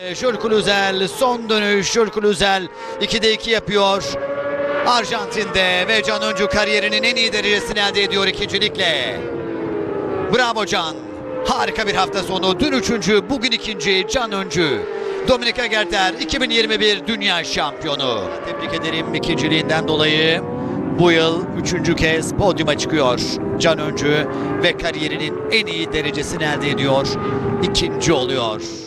Ee, Özel, son dönüş Jules Cluzel 2'de 2 yapıyor. Arjantin'de ve Can Öncü kariyerinin en iyi derecesini elde ediyor ikincilikle. Bravo Can. Harika bir hafta sonu. Dün üçüncü, bugün ikinci Can Öncü. Dominika Gerter 2021 Dünya Şampiyonu. Tebrik ederim ikinciliğinden dolayı. Bu yıl üçüncü kez podyuma çıkıyor Can Öncü ve kariyerinin en iyi derecesini elde ediyor. İkinci oluyor.